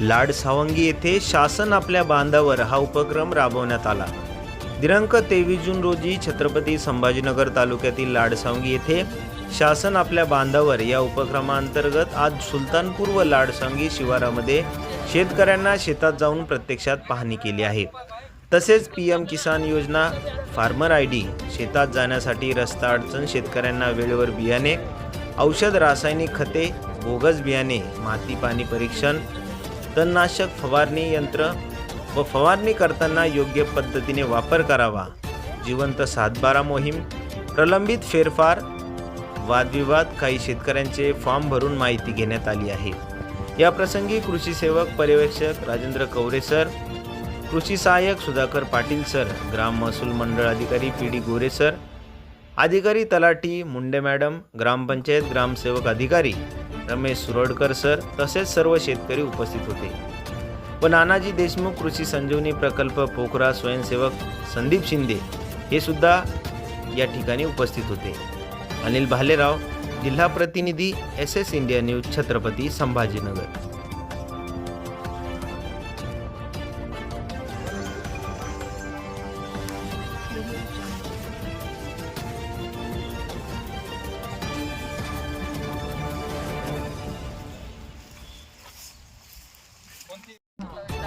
लाड सावंगी येथे शासन आपल्या बांधावर हा उपक्रम राबवण्यात आला. दिनांक तेवीस जून रोजी छत्रपती संभाजीनगर तालुक्यातील लाडसावंगी येथे शासन आपल्या बांधावर या उपक्रमाअंतर्गत आज सुलतानपूर व लाडसावंगी शिवारामध्ये शेतकऱ्यांना शेतात जाऊन प्रत्यक्षात पाहणी केली आहे. तसेच पी एम किसान योजना फार्मर आय डी शेतात जाण्यासाठी रस्ता अडचण शेतकऱ्यांना वेळेवर बियाणे औषध रासायनिक खते बोगस बियाणे माती पाणी परीक्षण तणनाशक फवारणी यंत्र व फवारणी करताना योग्य पद्धतीने वापर करावा. जिवंत सातबारा मोहीम प्रलंबित फेरफार वादविवाद काही शेतकऱ्यांचे फॉर्म भरून माहिती घेण्यात आली आहे. या प्रसंगी कृषी सेवक पर्यवेक्षक राजेंद्र कवरे सर कृषी सहाय्यक सुधाकर पाटील सर ग्राम महसूल मंडळ अधिकारी पी डी गोरे सर अधिकारी तलाठी मुंडे मॅडम ग्रामपंचायत ग्रामसेवक अधिकारी रमेश सुरडकर सर तसेच सर्व शेतकरी उपस्थित होते. व नानाजी देशमुख कृषी संजीवनी प्रकल्प पोखरा स्वयंसेवक संदीप शिंदे हे सुद्धा या ठिकाणी उपस्थित होते. अनिल भालेराव जिल्हा प्रतिनिधी S S India news Chhatrapati Sambhajinagar. Thank you. कोणती